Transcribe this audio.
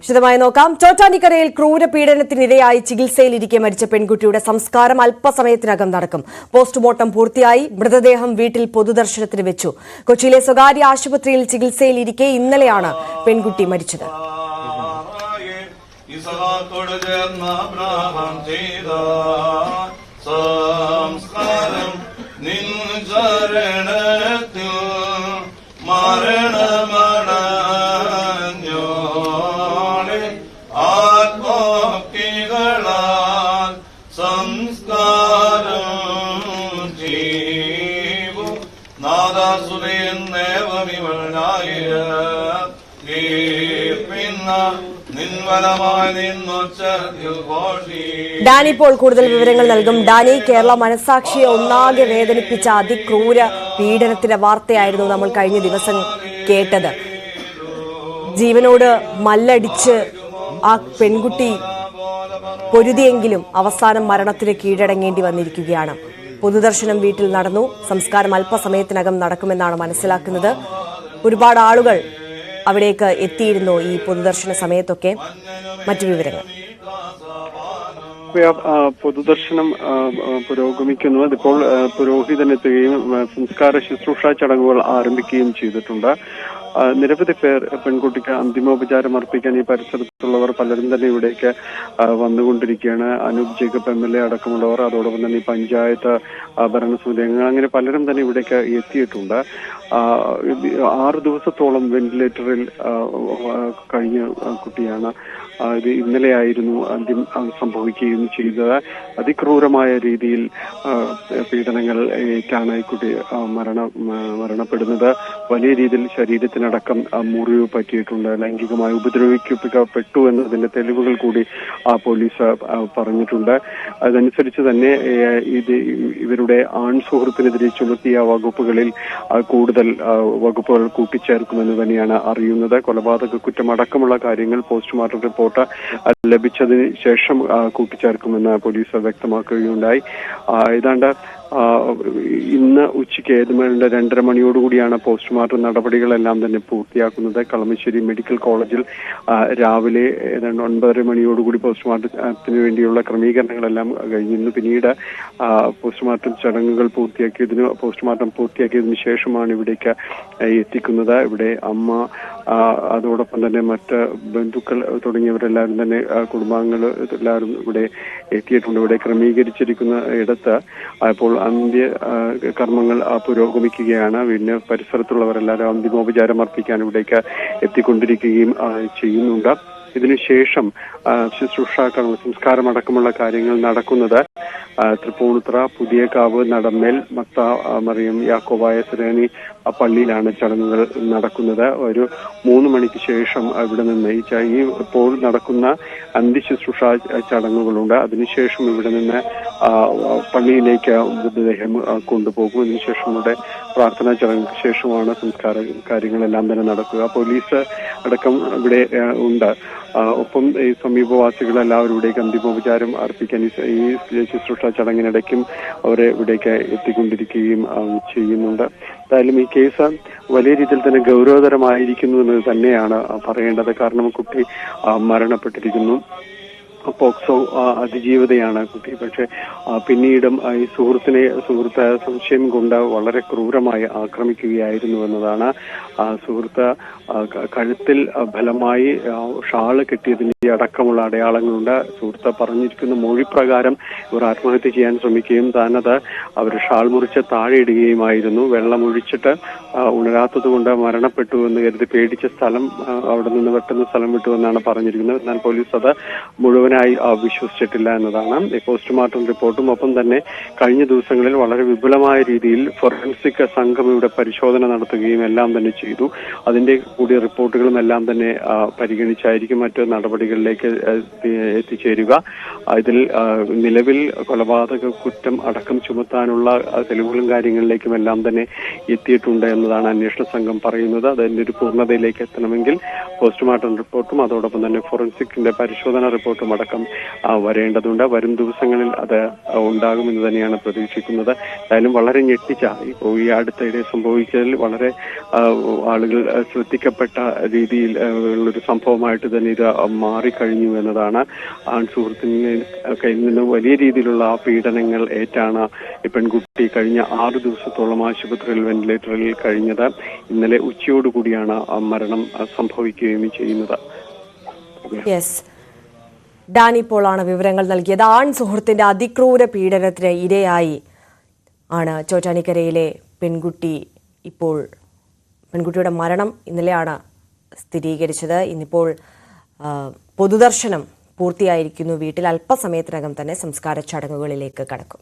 വിശദമായി നോക്കാം. ചോറ്റാനിക്കരയിൽ ക്രൂരപീഡനത്തിനിരയായി ചികിത്സയിലിരിക്കെ മരിച്ച പെൺകുട്ടിയുടെ സംസ്കാരം അല്പസമയത്തിനകം നടക്കും. പോസ്റ്റ്മോർട്ടം പൂർത്തിയായി. മൃതദേഹം വീട്ടിൽ പൊതുദർശനത്തിന് വെച്ചു. കൊച്ചിയിലെ സ്വകാര്യ ആശുപത്രിയിൽ ചികിത്സയിലിരിക്കെ ഇന്നലെയാണ് പെൺകുട്ടി മരിച്ചത്. ഇസഹാത്തോട് ചേർന്ന ചെയ്ത. നിൻവലമായി ഡാനി കൂടുതൽ വിവരങ്ങൾ നൽകും. ഡാനി കേരള മനസാക്ഷിയെ ഒന്നാകെ വേദനിപ്പിച്ച അതിക്രൂര പീഡനത്തിന്റെ വാർത്തയായിരുന്നു നമ്മൾ കഴിഞ്ഞ ദിവസം കേട്ടത്. ജീവനോട് മല്ലടിച്ച് ആ പെൺകുട്ടി പൊരുതിയെങ്കിലും അവസാനം മരണത്തിന് കീഴടങ്ങേണ്ടി വന്നിരിക്കുകയാണ്. പൊതുദർശനം വീട്ടിൽ നടന്നു. സംസ്കാരം അല്പസമയത്തിനകം നടക്കുമെന്നാണ് മനസ്സിലാക്കുന്നത്. ഒരുപാട് ആളുകൾ അവിടേക്ക് എത്തിയിരുന്നു ഈ പൊതുദർശന സമയത്തൊക്കെ. മറ്റു വിവരങ്ങൾ. പൊതുദർശനം പുരോഗമിക്കുന്നു അതിപ്പോൾ പുരോഹിതനെത്തുകയും സംസ്കാര ശുശ്രൂഷ ചടങ്ങുകൾ ആരംഭിക്കുകയും ചെയ്തിട്ടുണ്ട്. നിരവധി പേർ പെൺകുട്ടിക്ക് അന്തിമോപചാരം അർപ്പിക്കാൻ ഈ പരിസരത്തുള്ളവർ പലരും തന്നെ ഇവിടേക്ക് വന്നുകൊണ്ടിരിക്കുകയാണ്. Anoop Jacob M L A അടക്കമുള്ളവർ അതോടൊപ്പം തന്നെ ഈ പഞ്ചായത്ത് ഭരണസമിതി അങ്ങനെ പലരും തന്നെ ഇവിടേക്ക് എത്തിയിട്ടുണ്ട്. ആറ് ദിവസത്തോളം വെന്റിലേറ്ററിൽ കഴിഞ്ഞ കുട്ടിയാണ്. ഇത് ഇന്നലെയായിരുന്നു അന്ത്യം സംഭവിക്കുകയും ചെയ്തത്. അതിക്രൂരമായ രീതിയിൽ പീഡനങ്ങൾ ഏറ്റാണ് ഈ കുട്ടി മരണ മരണപ്പെടുന്നത്. വലിയ രീതിയിൽ ശരീരത്തിനടക്കം മുറിവ് പറ്റിയിട്ടുണ്ട്. ലൈംഗികമായി ഉപദ്രവിക്കപ്പെട്ടു എന്നതിന്റെ തെളിവുകൾ കൂടി ആ പോലീസ് പറഞ്ഞിട്ടുണ്ട്. അതനുസരിച്ച് തന്നെ ഇത് ഇവരുടെ ആൺ സുഹൃത്തിനെതിരെ ചുമത്തിയ വകുപ്പുകളിൽ ആ, വകുപ്പുകൾ കൂട്ടിച്ചേർക്കുമെന്ന് തന്നെയാണ് അറിയുന്നത്. കൊലപാതക കുറ്റമടക്കമുള്ള കാര്യങ്ങൾ പോസ്റ്റ്മോർട്ടം റിപ്പോർട്ട് ലഭിച്ചതിന് ശേഷം കൂട്ടിച്ചേർക്കുമെന്ന് പോലീസ് വ്യക്തമാക്കുകയുണ്ടായി. ഏതാണ്ട് ഇന്ന് ഉച്ചയ്ക്ക് ഏതുമേണ്ട രണ്ടര മണിയോടുകൂടിയാണ് പോസ്റ്റ്മോർട്ടം നടപടികളെല്ലാം തന്നെ പൂർത്തിയാക്കുന്നത്. കളമശ്ശേരി മെഡിക്കൽ കോളേജിൽ രാവിലെ ഏതാണ്ട് ഒൻപതര മണിയോടുകൂടി പോസ്റ്റ്മോർട്ടത്തിന് വേണ്ടിയുള്ള ക്രമീകരണങ്ങളെല്ലാം കഴിഞ്ഞിരുന്നു പിന്നീട് പോസ്റ്റ്മോർട്ടം ചടങ്ങുകൾ പൂർത്തിയാക്കിയതിന് പോസ്റ്റ്മോർട്ടം പൂർത്തിയാക്കിയതിനു ശേഷമാണ് ഇവിടേക്ക് എത്തിക്കുന്നത്. ഇവിടെ അമ്മ അതോടൊപ്പം തന്നെ മറ്റ് ബന്ധുക്കൾ തുടങ്ങിയവരെല്ലാവരും തന്നെ കുടുംബാംഗങ്ങൾ എല്ലാവരും ഇവിടെ എത്തിയിട്ടുണ്ട്. ഇവിടെ ക്രമീകരിച്ചിരിക്കുന്ന ഇടത്ത് അപ്പോൾ അന്ത്യ കർമ്മങ്ങൾ പുരോഗമിക്കുകയാണ്. പിന്നെ പരിസരത്തുള്ളവരെല്ലാവരും അന്തിമോപചാരം അർപ്പിക്കാൻ ഇവിടേക്ക് എത്തിക്കൊണ്ടിരിക്കുകയും ചെയ്യുന്നുണ്ട്. ഇതിനുശേഷം ശുശ്രൂഷ സംസ്കാരം അടക്കമുള്ള കാര്യങ്ങൾ നടക്കുന്നത്. തൃപ്പൂണിത്തുറ പുതിയകാവ് നടമ്മേൽ മത്ത മറിയം യാക്കോബായ സുരേണി പള്ളിയിലാണ് ചടങ്ങുകൾ നടക്കുന്നത്. ഒരു മൂന്ന് മണിക്ക് ശേഷം ഇവിടെ നിന്ന് ഈ ഇപ്പോൾ നടക്കുന്ന അന്ത്യശുശ്രൂഷ ചടങ്ങുകളുണ്ട്. അതിനുശേഷം ഇവിടെ നിന്ന് പള്ളിയിലേക്ക് മൃതദേഹം കൊണ്ടുപോകും. അതിനുശേഷം ഇവിടെ പ്രാർത്ഥനാ ചടങ്ങുകൾക്ക് ശേഷമാണ് സംസ്കാര കാര്യങ്ങളെല്ലാം തന്നെ നടക്കുക. പോലീസ് അടക്കം ഇവിടെ ഉണ്ട്. ഒപ്പം ഈ സമീപവാസികൾ എല്ലാവരും ഇവിടേക്ക് അന്തിമോപചാരം അർപ്പിക്കാൻ ഈ ശുശ്രൂഷ ചടങ്ങിനിടയ്ക്കും അവരെ ഇവിടേക്ക് എത്തിക്കൊണ്ടിരിക്കുകയും ചെയ്യുന്നുണ്ട്. എന്തായാലും ഈ കേസ് വലിയ രീതിയിൽ തന്നെ ഗൗരവതരമായിരിക്കുന്നു എന്ന് തന്നെയാണ് പറയേണ്ടത്. കാരണം കുട്ടി മരണപ്പെട്ടിരിക്കുന്നു. പോക്സോ അതിജീവിതയാണ് കുട്ടി. പക്ഷെ പിന്നീടും ഈ സുഹൃത്തിനെ സുഹൃത്ത് സംശയം കൊണ്ട് വളരെ ക്രൂരമായി ആക്രമിക്കുകയായിരുന്നു എന്നതാണ് സുഹൃത്ത് കഴുത്തിൽ ഫലമായി ഷാൾ കെട്ടിയതിന്റെ അടക്കമുള്ള അടയാളങ്ങളുണ്ട്. സുഹൃത്ത് പറഞ്ഞിരിക്കുന്ന മൊഴിപ്രകാരം ഇവർ ആത്മഹത്യ ചെയ്യാൻ ശ്രമിക്കുകയും താനത് അവർ ഷാൾ മുറിച്ച് താഴെ ഇടുകയുമായിരുന്നു. വെള്ളം ഒഴിച്ചിട്ട് ആ, ഉണരാത്തത് കൊണ്ട് മരണപ്പെട്ടു എന്ന് കരുതി പേടിച്ച സ്ഥലം അവിടെ നിന്ന് വെട്ടുന്ന സ്ഥലം വിട്ടു എന്നാണ് പറഞ്ഞിരിക്കുന്നത്. എന്നാൽ പോലീസ് അത് മുഴുവനായി ആ, വിശ്വസിച്ചിട്ടില്ല എന്നതാണ്. പോസ്റ്റ്മോർട്ടം റിപ്പോർട്ടും ഒപ്പം തന്നെ കഴിഞ്ഞ ദിവസങ്ങളിൽ വളരെ വിപുലമായ രീതിയിൽ ഫോറൻസിക് സംഘം ഇവിടെ പരിശോധന നടത്തുകയും എല്ലാം തന്നെ ചെയ്തു. അതിന്റെ കൂടിയ റിപ്പോർട്ടുകളും എല്ലാം തന്നെ പരിഗണിച്ചായിരിക്കും മറ്റു നടപടികളിലേക്ക് എത്തിച്ചേരുക. ഇതിൽ നിലവിൽ കൊലപാതക കുറ്റം അടക്കം ചുമത്താനുള്ള തെളിവുകളും കാര്യങ്ങളിലേക്കും എല്ലാം തന്നെ എത്തിയിട്ടുണ്ട് എന്നതാണ് അന്വേഷണ സംഘം പറയുന്നത്. അതിന്റെ ഒരു പൂർണതയിലേക്ക് എത്തണമെങ്കിൽ പോസ്റ്റ്മോർട്ടം റിപ്പോർട്ടും അതോടൊപ്പം തന്നെ ഫോറൻസിക്കിന്റെ പരിശോധന റിപ്പോർട്ടും അടക്കം വരേണ്ടതുണ്ട്. വരും ദിവസങ്ങളിൽ അത് ഉണ്ടാകുമെന്ന് തന്നെയാണ് പ്രതീക്ഷിക്കുന്നത്. എന്തായാലും വളരെ ഞെട്ടിച്ച ഇപ്പോൾ ഈ അടുത്തിടെ സംഭവിച്ചതിൽ വളരെ ആളുകൾ ശ്രദ്ധിക്കപ്പെട്ട രീതിയിൽ ഉള്ളൊരു സംഭവമായിട്ട് തന്നെ ഇത് മാറിക്കഴിഞ്ഞു എന്നതാണ് ആൺ സുഹൃത്തിന് കയ്യിൽ നിന്ന് വലിയ രീതിയിലുള്ള ആ പീഡനങ്ങൾ ഏറ്റാണ് ഈ പെൺകുട്ടി കഴിഞ്ഞ ആറ് ദിവസത്തോളം ആശുപത്രിയിൽ വെന്റിലേറ്ററിൽ കഴിഞ്ഞത്. ഇന്നലെ ഉച്ചയോടുകൂടിയാണ് മരണം സംഭവിക്കുകയും ചെയ്യുന്നത്. യെസ് ഡാനി പോളാണ് വിവരങ്ങൾ നൽകിയത്. ആൺ സുഹൃത്തിന്റെ അതിക്രൂര പീഡനത്തിന് ഇരയായി ആണ് ചോറ്റാനിക്കരയിലെ പെൺകുട്ടി ഇപ്പോൾ. പെൺകുട്ടിയുടെ മരണം ഇന്നലെയാണ് സ്ഥിരീകരിച്ചത്. ഇന്നിപ്പോൾ പൊതുദർശനം പൂർത്തിയായിരിക്കുന്നു. വീട്ടിൽ അല്പസമയത്തിനകം തന്നെ സംസ്കാര ചടങ്ങുകളിലേക്ക് കടക്കും.